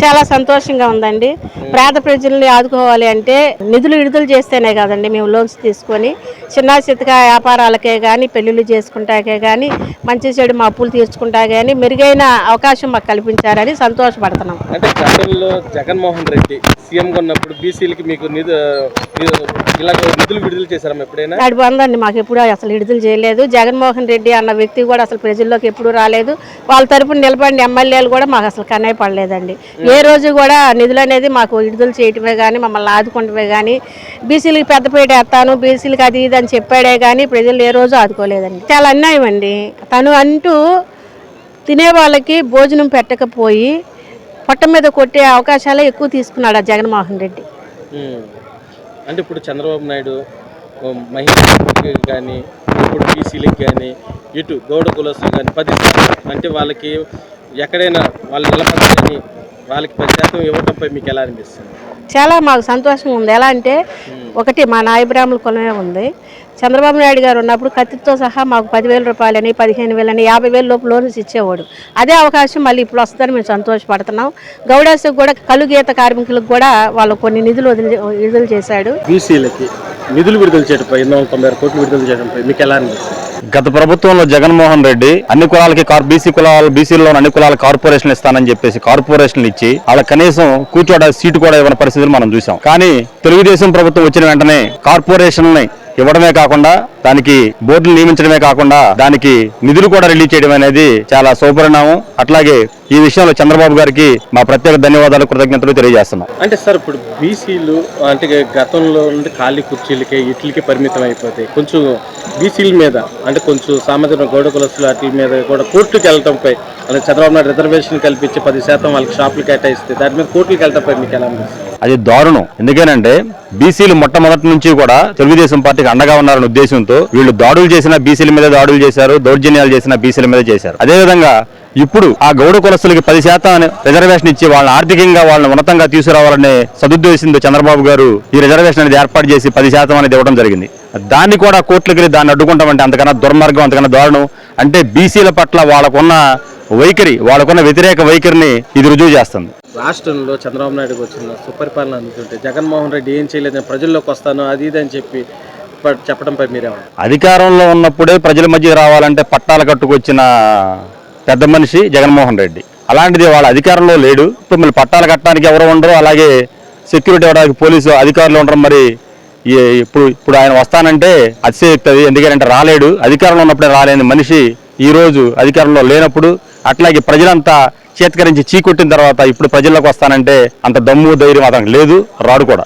చాలా సంతోషంగా ఉందండి. పేద ప్రజల్ని ఆదుకోవాలి అంటే నిధులు విడుదల చేస్తేనే కదండి మేము లోన్స్ తీసుకొని చిన్న చితక వ్యాపారాలకే కానీ పెళ్ళిళ్ళు చేసుకుంటాకే కానీ మంచి చెడు మా అప్పులు తీర్చుకుంటా కానీ మెరుగైన అవకాశం మాకు కల్పించారని సంతోషపడుతున్నాం. అంటే గతంలో జగన్మోహన్ రెడ్డి సీఎంగా ఉన్నప్పుడు బీసీలకి మీకు నిధు నిధు- ఇలాగ నిధులు విడుదల చేశారా ఎప్పుడైనా? నాడు బందండి మాకు ఎప్పుడు అసలు విడుదల చేయలేదు. జగన్మోహన్ రెడ్డి అన్న వ్యక్తి కూడా అసలు ప్రజల్లోకి ఎప్పుడు రాలేదు. వాళ్ళ తరపున నిలబడిన ఎమ్మెల్యేలు కూడా మాకు అసలు కనే పడలేదండి. ఏ రోజు కూడా నిధులు అనేది మాకు విడుదల చేయటమే కానీ మమ్మల్ని ఆదుకుంటమే కానీ బీసీలకి పెద్దపీట వేస్తాను బీసీలకి అది ఇది అని చెప్పాడే కానీ ప్రజలు ఏ రోజు ఆదుకోలేదండి. చాలా అన్యాయం అండి. తను అంటూ తినే వాళ్ళకి భోజనం పెట్టకపోయి పొట్ట మీద కొట్టే అవకాశాలే ఎక్కువ తీసుకున్నాడు ఆ జగన్మోహన్ రెడ్డి. అంటే ఇప్పుడు చంద్రబాబు నాయుడు మహిళ కానీ ఇప్పుడు బీసీలకు కానీ ఇటు గౌడ కులస్తులు కానీ పది అంటే వాళ్ళకి ఎక్కడైనా వాళ్ళు నిలబడాలని వాళ్ళకి పది శాతం ఇవ్వడంపై మీకు ఎలా అనిపిస్తుంది? చాలా మాకు సంతోషం ఉంది. ఎలా అంటే ఒకటి మా నాయబ్రాహ్మణ కులమే ఉంది. చంద్రబాబు నాయుడు గారు ఉన్నప్పుడు కత్తితో సహా మాకు పదివేల రూపాయలని పదిహేను వేలని యాభై వేల లోపు లోన్స్ ఇచ్చేవాడు. అదే అవకాశం మళ్ళీ ఇప్పుడు వస్తుందని మేము సంతోషపడుతున్నాం. గౌడాసుకు కూడా కలుగీత కార్మికులకు కూడా వాళ్ళు కొన్ని నిధులు వదిలి విడుదల చేశాడు. బీసీలకి నిధులు విడుదల చేయడంపై ఎన్నో తొంభై ఆరు కోట్లు విడుదల చేయడంపై మీకు ఎలా అనిపిస్తుంది? గత ప్రభుత్వంలో జగన్మోహన్ రెడ్డి అన్ని కులాలకి కార్ బీసీ కులాలు బీసీలో అన్ని కులాల కార్పొరేషన్లు ఇస్తానని చెప్పేసి కార్పొరేషన్లు ఇచ్చి వాళ్ళ కనీసం కూర్చోడ సీటు కూడా ఇవ్వని పరిస్థితులు మనం చూసాం. కానీ తెలుగుదేశం ప్రభుత్వం వచ్చిన వెంటనే కార్పొరేషన్లని ఇవ్వడమే కాకుండా దానికి బోర్డులు నియమించడమే కాకుండా దానికి నిధులు కూడా రిలీజ్ చేయడం అనేది చాలా సౌపరిణామం. అట్లాగే ఈ విషయంలో చంద్రబాబు గారికి మా ప్రత్యేక ధన్యవాదాలు కృతజ్ఞతలు తెలియజేస్తున్నాం. అంటే సార్ ఇప్పుడు బీసీలు అంటే గతంలో నుండి ఖాళీ కుర్చీలకి ఇట్లకి పరిమితం అయిపోతాయి. కొంచెం బీసీల మీద అంటే కొంచెం సామాజిక గౌడ కులస్తుల వాటి మీద కూడా కోర్టుకి వెళ్ళటంపై అలాగే చంద్రబాబు నాయుడు రిజర్వేషన్ కల్పించి పది శాతం వాళ్ళకి షాపులు కేటాయిస్తే దాని మీద కోర్టుకి వెళ్ళటంపై మీకు ఎలా అది దారుణం. ఎందుకేనంటే బీసీలు మొట్టమొదటి నుంచి కూడా తెలుగుదేశం పార్టీకి అండగా ఉన్నారనే ఉద్దేశంతో వీళ్ళు దాడులు చేసిన బీసీల మీద దాడులు చేశారు దౌర్జన్యాలు చేసిన బీసీల మీద చేశారు. అదేవిధంగా ఇప్పుడు ఆ గౌడ కులస్తులకి పది శాతం రిజర్వేషన్ ఇచ్చి వాళ్ళని ఆర్థికంగా వాళ్ళని ఉన్నతంగా తీసుకురావాలనే సదుద్దేశంతో చంద్రబాబు గారు ఈ రిజర్వేషన్ అనేది ఏర్పాటు చేసి పది శాతం అనేది ఇవ్వడం జరిగింది. దాన్ని కూడా కోర్టులకు వెళ్ళి దాన్ని అడ్డుకుంటామంటే అంతకన్నా దుర్మార్గం అంతకన్నా దారుణం. అంటే బీసీల పట్ల వాళ్ళకున్న వైఖరి వాళ్ళకున్న వ్యతిరేక వైఖరిని ఇది రుజువు చేస్తుంది. రాష్ట్రంలో చంద్రబాబు నాయుడుకి వచ్చిన సుపరిపాలన అందుతుంటే జగన్మోహన్ రెడ్డి ఏం చేయలేదని ప్రజల్లోకి వస్తాను అది ఇది అని చెప్పి చెప్పడంపై మీరేమన్నారు అధికారంలో ఉన్నప్పుడే ప్రజల మధ్య రావాలంటే పట్టాల కట్టుకొచ్చిన పెద్ద మనిషి జగన్మోహన్ రెడ్డి. అలాంటిది వాళ్ళ అధికారంలో లేడు. ఇప్పుడు మళ్ళీ పట్టాలు కట్టడానికి ఎవరు ఉండరు. అలాగే సెక్యూరిటీ ఇవ్వడానికి పోలీసు అధికారులు ఉండరు. మరి ఈ- ఇప్పుడు ఇప్పుడు ఆయన వస్తానంటే అతిశయోక్తి ఎందుకంటే రాలేడు. అధికారంలో ఉన్నప్పుడే రాలేని మనిషి ఈరోజు అధికారంలో లేనప్పుడు అట్లాగే ప్రజలంతా చేతకరించి చీకొట్టిన తర్వాత ఇప్పుడు ప్రజల్లోకి వస్తానంటే అంత దమ్ము ధైర్యం అతనికి లేదు. రాడు కూడా.